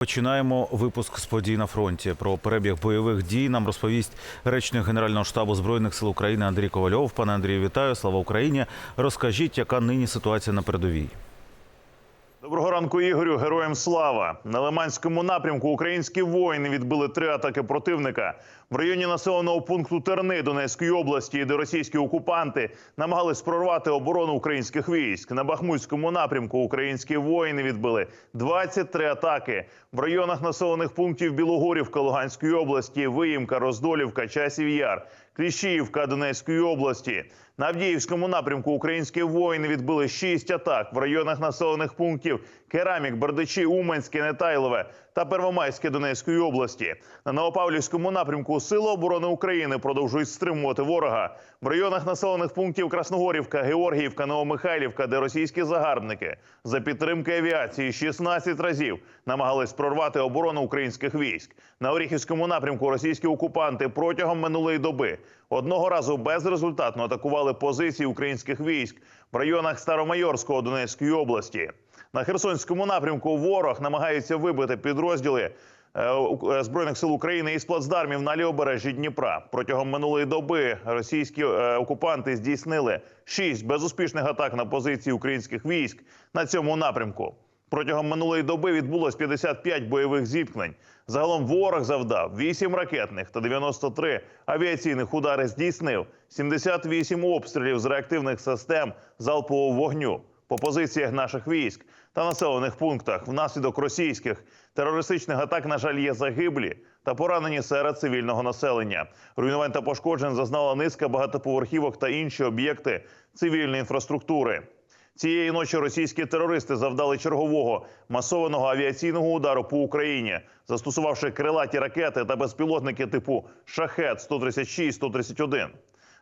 Починаємо випуск з подій на фронті. Про перебіг бойових дій нам розповість речник Генерального штабу збройних сил України Андрій Ковальов. Пане Андрію, вітаю! Слава Україні! Розкажіть, яка нині ситуація на передовій? Доброго ранку, Ігорю. Героям слава на Лиманському напрямку. Українські воїни відбили три атаки противника в районі населеного пункту Терни Донецької області, де російські окупанти намагались прорвати оборону українських військ. На Бахмутському напрямку українські воїни відбили 23 атаки в районах населених пунктів Білогорівка Луганської області, Виїмка, Роздолівка, Часів Яр, Кліщіївка Донецької області. На Авдіївському напрямку українські воїни відбили шість атак в районах населених пунктів Керамік, Бердичі, Уманське, Нетайлове та Первомайське Донецької області. На Новопавлівському напрямку Сили оборони України продовжують стримувати ворога в районах населених пунктів Красногорівка, Георгіївка, Новомихайлівка, де російські загарбники за підтримки авіації 16 разів намагались прорвати оборону українських військ. На Оріхівському напрямку російські окупанти протягом минулої доби одного разу безрезультатно атакували позиції українських військ в районах Старомайорського Донецької області. На Херсонському напрямку ворог намагається вибити підрозділи е, е, збройних сил України із плацдармів на лівобережжі Дніпра. Протягом минулої доби російські е, окупанти здійснили шість безуспішних атак на позиції українських військ на цьому напрямку. Протягом минулої доби відбулось 55 бойових зіткнень. Загалом ворог завдав 8 ракетних та 93 авіаційних удари здійснив 78 обстрілів з реактивних систем залпового вогню по позиціях наших військ та населених пунктах. Внаслідок російських терористичних атак, на жаль, є загиблі та поранені серед цивільного населення. Руйнувань та пошкоджень зазнала низка багатоповерхівок та інші об'єкти цивільної інфраструктури. Цієї ночі російські терористи завдали чергового масованого авіаційного удару по Україні, застосувавши крилаті ракети та безпілотники типу Шахет 136 131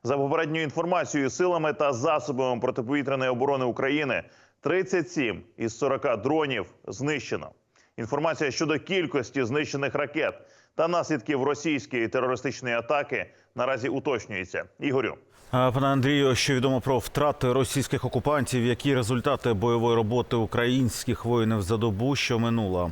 За попередньою інформацією, силами та засобами протиповітряної оборони України 37 із 40 дронів знищено. Інформація щодо кількості знищених ракет та наслідків російської терористичної атаки наразі уточнюється. Ігорю. Пане Андрію, що відомо про втрати російських окупантів? Які результати бойової роботи українських воїнів за добу, що минула?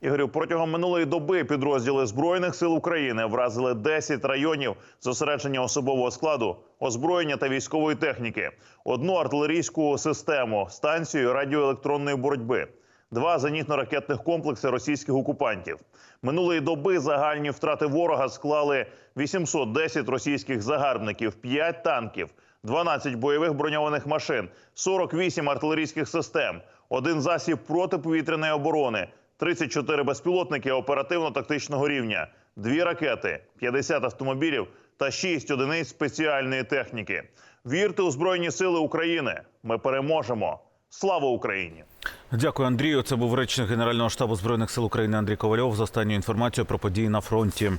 Ігорю, протягом минулої доби підрозділи збройних сил України вразили 10 районів зосередження особового складу, озброєння та військової техніки, одну артилерійську систему, станцію радіоелектронної боротьби, два зенітно-ракетних комплекси російських окупантів. Минулої доби загальні втрати ворога склали 810 російських загарбників, 5 танків, 12 бойових броньованих машин, 48 артилерійських систем, один засіб протиповітряної оборони, 34 безпілотники оперативно-тактичного рівня, дві ракети, 50 автомобілів та 6 одиниць спеціальної техніки. Вірте у Збройні Сили України. Ми переможемо. Слава Україні! Дякую, Андрію. Це був речник Генерального штабу збройних сил України Андрій Ковальов За останню інформацію про події на фронті.